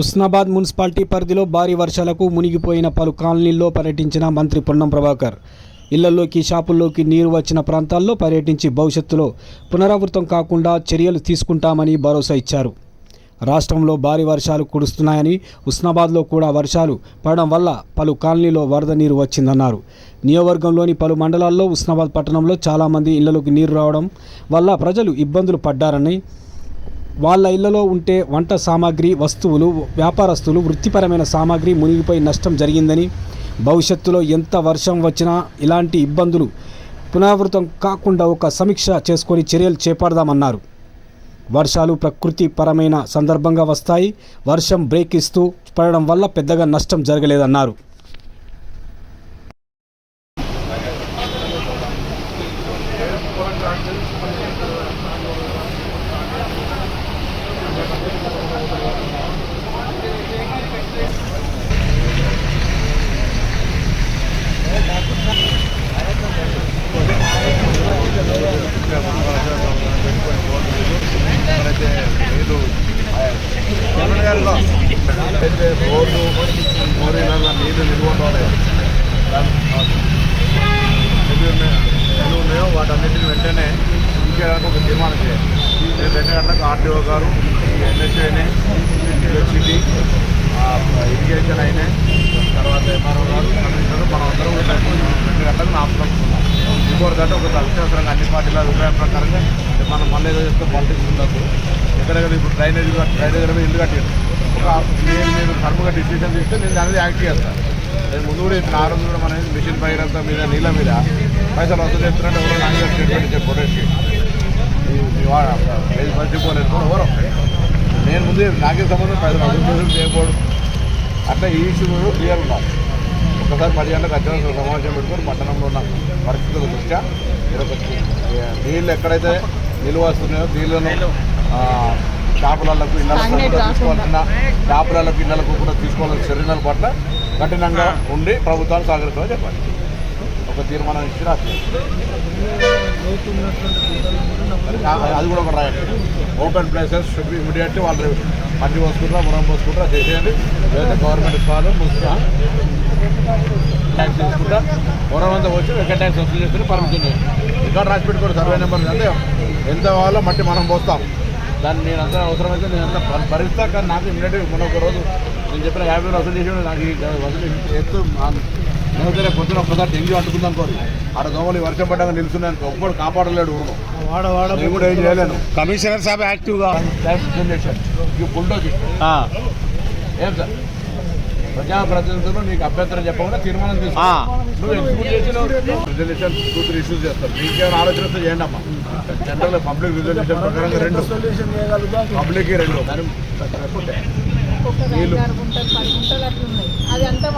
Husnabad municipality పరిధిలో భారీ వర్షాలకు మునిగిపోయిన పలు కాలనీల్లో పర్యటించిన మంత్రి పొన్నం ప్రభాకర్. ఇళ్ళలోకి షాపుల్లోకి నీరు వచ్చిన ప్రాంతాల్లో పర్యటించి భవిష్యత్తులో పునరావృతం కాకుండా చర్యలు తీసుకుంటామని భరోసా ఇచ్చారు. రాష్ట్రంలో భారీ వర్షాలు కురుస్తున్నాయని హుస్నాబాద్లో కూడా వర్షాలు పడడం వల్ల పలు కాలనీలో వరద నీరు వచ్చిందన్నారు. నియోజకవర్గంలోని పలు మండలాల్లో హుస్నాబాద్ పట్టణంలో చాలామంది ఇళ్ళలోకి నీరు రావడం వల్ల ప్రజలు ఇబ్బందులు పడ్డారని వాళ్ళ ఇళ్ళలో ఉంటే వంట సామాగ్రి వస్తువులు వ్యాపారస్తులు వృత్తిపరమైన సామాగ్రి మునిగిపోయి నష్టం జరిగిందని భవిష్యత్తులో ఎంత వర్షం వచ్చినా ఇలాంటి ఇబ్బందులు పునరావృతం కాకుండా ఒక సమీక్ష చేసుకొని చర్యలు చేపడదామన్నారు. వర్షాలు ప్రకృతి పరమైన సందర్భంగా వస్తాయి వర్షం బ్రేక్ ఇస్తూ పడడం వల్ల పెద్దగా నష్టం జరగలేదన్నారు. ఏరియాల్లో గారిలో అయితే రోడ్లు మోరీలలో నీళ్ళు నిల్వ ఉండాలి ఎన్ని ఉన్నాయో ఎన్ని వాటన్నిటిని వెంటనే ఇంకేదానికి ఒక తీర్మానం చేయాలి. నేను రెండు గంటలకు ఆర్టీఓ గారు ఎన్ఎస్ఏని ఎలక్ట్రిసిటీ ఇరిగేషన్ అయినా తర్వాత ఎంఆర్ఓ గారు కమిషనర్ మనం అందరం కూడా రెండు గంటలకు ఆపుకుంటున్నాం ఇంకోటి ఒక అత్యవసరంగా అన్ని పార్టీల అభిప్రాయం ప్రకారంగా మనం మళ్ళీ ఏదో చేస్తే పాలిటిక్స్ ఉండదు. ఎక్కడెక్కడ ఇప్పుడు డ్రైనేజ్ డ్రైనేజ్ మీద ఇల్లు కట్టారు. ఒక నేను నేను కర్మగా డిసిషన్ తీస్తే నేను దాని మీద యాక్ట్ చేస్తాను నేను ముందు కూడా ఇట్లా ఆరోజు కూడా మన మిషన్ పైన మీద నీళ్ళ మీద పైసలు వసూలు చేస్తున్నట్టు ఎవరో నాన్న స్టేట్మెంట్ ఇచ్చే ఫోటోకి మర్చిపోలేదు ఎవరు. నేను ముందు నాకే సంబంధం పైసలు వసూలు చేయకూడదు. అట్లా ఈ ఇష్యూ క్లియర్ ఉండాలి. ఒకసారి పది గంటలకు అత్యవసర సమావేశం పెట్టుకొని పట్టణంలో ఉన్న పరిస్థితుల దృష్ట్యా నీళ్ళు ఎక్కడైతే నిల్వ వస్తున్నాయో నీళ్ళను ఆ, షాపులకు ఇళ్ళకు తీసుకోవాల్సిన షాపులకు ఇళ్ళకు కూడా తీసుకోవాల్సిన చర్యల పట్ల కఠినంగా ఉండి ప్రభుత్వాన్ని సహకరిస్తామని చెప్పండి ఒక తీర్మానం ఇచ్చి రాసి అది కూడా ఒక రాయండి open places should be immediate వాళ్ళు మట్టి పోసుకుంటారా మురం పోసుకుంటారా చేసేయండి. లేదా గవర్నమెంట్ ఇస్తారు ముసుకురా ట్యాక్స్ తీసుకుంటా. అంతా వచ్చి ఎక్కడ ట్యాక్స్ వసూలు చేస్తే పర్మిషన్ ఇక్కడ రాసి పెట్టుకోండి సర్వే నెంబర్ అంటే ఎంత కావాలో మట్టి మనం పోస్తాం. దాన్ని నేను అంతా అవసరమైతే నేను అంతా భరిస్తా కానీ నాకు ఇమ్మీడియట్గా మొన్న ఒక రోజు నేను చెప్పిన యాభై వేలు వసూలు చేసి నాకు ఈ వసూలు చేసి ఎత్తు నేను సరే పొద్దున ఒక్కసారి డెంగ్యూ అంటుకుందాం కోరి. ఆడ దోమలు వర్షం పడ్డాక నిలుస్తున్నాను ఒక్కడు కాపాడలేడు ఊరు వాడ వాడ. నేను కూడా ఏం చేయలేను. కమిషనర్ సాబ్ యాక్టివ్గా. ట్యాక్స్ జనరేషన్ బుల్డోజీ ఏం సార్? ప్రజాప్రతినిధులు నీకు అభ్యంతరం చెప్పకుండా తీర్మానం రిజల్యూషన్ టూ త్రీ ఇష్యూస్ చేస్తారు మీకేమైనా ఆలోచన వస్తే చేయండి అమ్మా. జనరల్ పబ్లిక్ రిజల్యూషన్ ప్రకారంగా రెండు. పబ్లిక్ రెండు. దాని ఒక్కొక్కరు నీళ్ళు. ఐదారు గుంటలు పది గుంటలు అట్లున్నాయి. అది అంతా